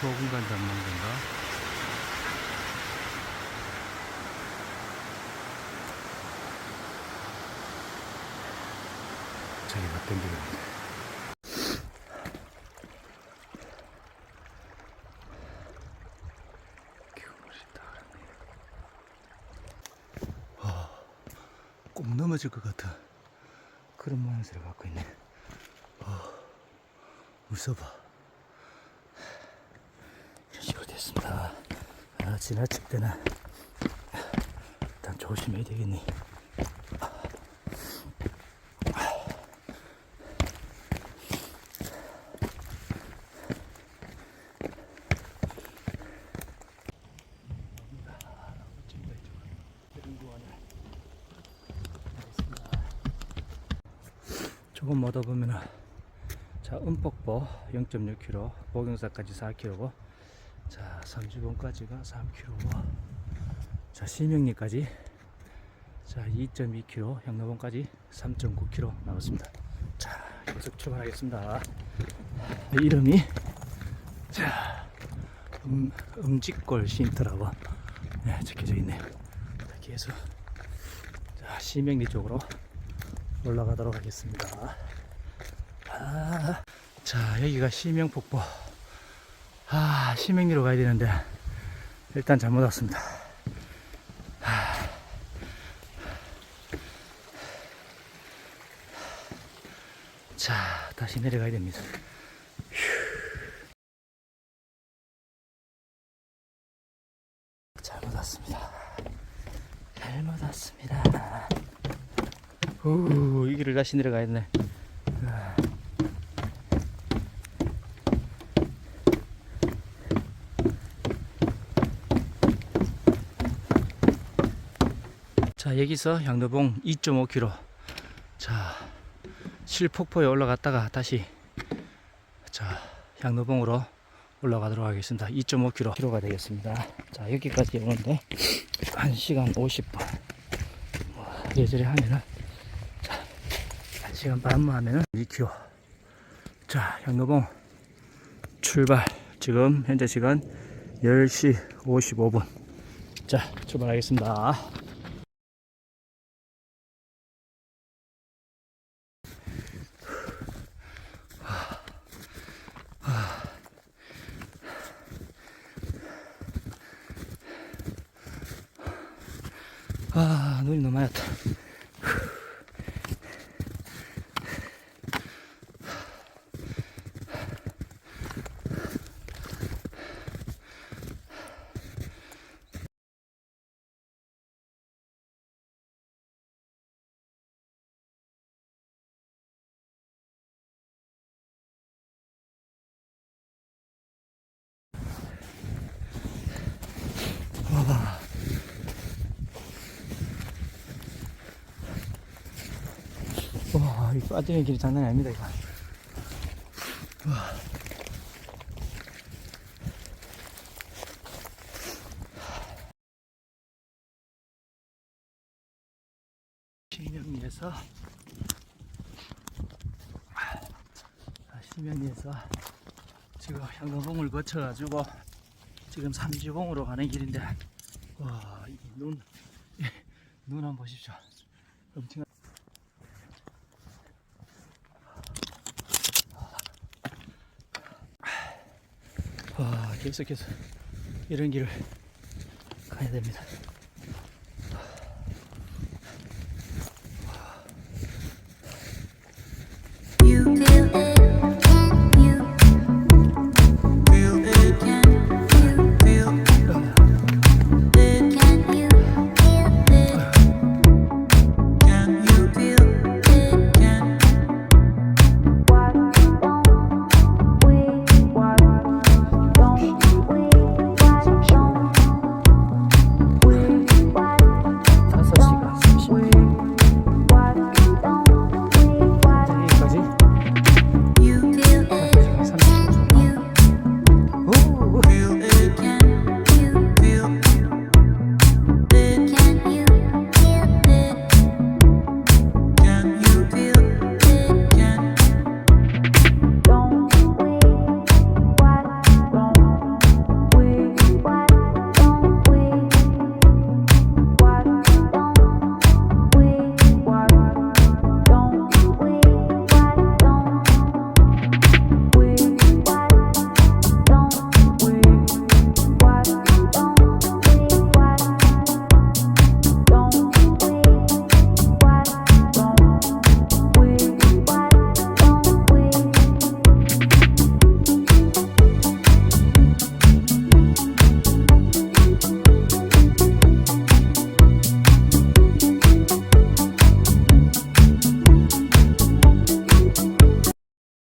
투어 공간 잡는 건가? 저기가 땡기는데. 기운을 다 아, 꼭 넘어질 것 같아. 그런 모양새를 갖고 있네. 아, 웃어봐 식으로 됐습니다. 아, 지나칠 때는 일단 조심해야 되겠니. 조금 얻어 보면은 자 음폭보 0.6km 보경사까지 4km고 자 삼주봉까지가 3km고 자 시명리까지. 자 2.2km 향로봉까지 3.9km 남았습니다. 자 계속 출발하겠습니다. 이름이 자 음, 음직골 쉼터라고. 네, 적혀져 있네요. 자, 계속 자 시명리 쪽으로 올라가도록 하겠습니다. 아, 자, 여기가 시명폭포. 아, 시명리로 가야 되는데, 일단 잘못 왔습니다. 아. 자, 다시 내려가야 됩니다. 휴. 잘못 왔습니다. 잘못 왔습니다. 오, 이 길을 다시 내려가야겠네. 자, 여기서 양도봉 2.5km. 자, 실폭포에 올라갔다가 다시 자, 양도봉으로 올라가도록 하겠습니다. 2.5km가 되겠습니다. 자, 여기까지 오는데 1시간 50분. 뭐, 예절에 하면은 1시간 반만 하면은 2km. 자, 양로봉 출발. 지금 현재 시간 10시 55분. 자, 출발하겠습니다. 아, 눈 이 빠지는 길이 장난이 아닙니다, 이거. 와. 신명리에서 아, 신명리에서 지금 향동봉을 거쳐가지고 지금 삼지봉으로 가는 길인데 와, 이 눈, 눈 한번 보십시오. 엄청 와, 계속해서 이런 길을 가야 됩니다. You